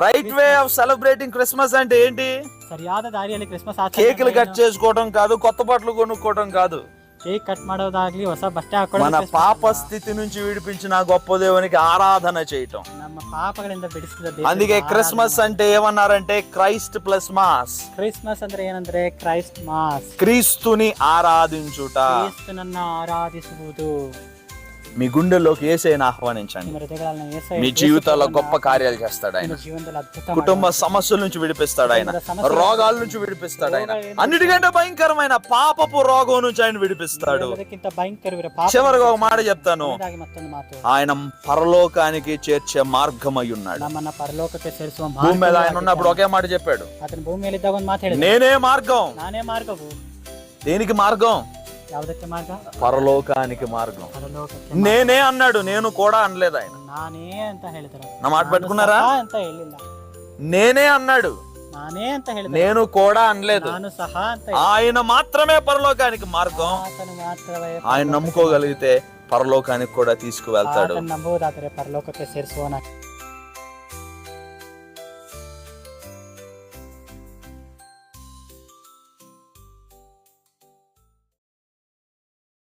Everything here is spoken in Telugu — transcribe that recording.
Right way of celebrating Christmas అంటే ఏంటి ಸರಿಯಾದ ದಾರಿಯಲ್ಲಿ ಕ್ರಿಸ್ಮಸ್ కేకులు కట్ చేసుకోవడం కాదు కొత్త బట్టలు కొనుక్కోవడం కాదు ಕೇಕ್ ಕಟ್ ಮಾಡೋದಾಗ್ಲಿ ಹೊಸ ಬಟ್ಟೆ ಹಾಕೊಳ್ಳೋದು మన Christmas పాప ಅಲ್ಲ. స్థితి నుంచి విడిపించిన ఆ గొప్ప దేవునికి ఆరాధన చేయటం ನಮ್ಮ ಪಾಪಗಳಿಂದ ಬಿಡಿಸಿದ ದೇವರಿಗೆ అందుకే ಆರಾಧನೆ క్రిస్మస్ అంటే ఏమన్నారంటే క్రైస్ట్ ప్లస్ మాస్ ಕ್ರಿಸ್ಮಸ್ ಅಂದ್ರೆ ಏನಂದ್ರೆ ಕ್ರೈಸ್ಟ್ ಮಾಸ್ క్రీస్తుని ఆరాధించుట ಕ್ರಿಸ್ತನನ್ನ ಆರಾಧಿಸುವುದು మీ గుండెలోకి ఏసైనా ఆహ్వానించండి. మీ జీవితాల్లో గొప్ప కార్యాలు చేస్తాడు ఆయన. కుటుంబ సమస్యల నుంచి విడిపిస్తాడు ఆయన. రోగాల నుంచి విడిపిస్తాడు ఆయన. అన్నిటికంటే భయంకరమైన పాపపు రోగం నుంచి ఆయన విడిపిస్తాడు. చివరిగా ఒక మాట చెప్తాను. ఆయన పరలోకానికి చేర్చే మార్గం అయి ఉన్నాడు భూమి మీద ఆయన ఉన్నప్పుడు ఒకే మాట చెప్పాడు. నేనే మార్గం. నేనే మార్గం దేనికి మార్గం? ಯಾವುದಕ್ಕೆ ಮಾರ್ಗ పరలోకానికి మార్గం ಪರಲೋಕಕ್ಕೆ నేనే అన్నాడు నేను కూడా అనలేదు ఆయన ನಾನೇ ಅಂತ ಹೇಳಿದ್ರು నా మాట పెట్టుకున్నారా ಸಹ ಅಂತ ಹೇಳಿಲ್ಲ నేనే అన్నాడు ನಾನೇ ಅಂತ ಹೇಳಿದ್ರು నేను కూడా అనలేదు ನಾನು ಸಹ ಅಂತ ఆయన మాత్రమే పరలోకానికి మార్గం ಆತನು ಮಾತ್ರವೇ ఆయన నమ్ముకోగలిగితే పరలోకానికి కూడా తీసుకువెళ్తాడు ಆತನ ನಂಬುವುದಾದರೆ ಪರಲೋಕಕ್ಕೆ ಸೇರಿಸುವನ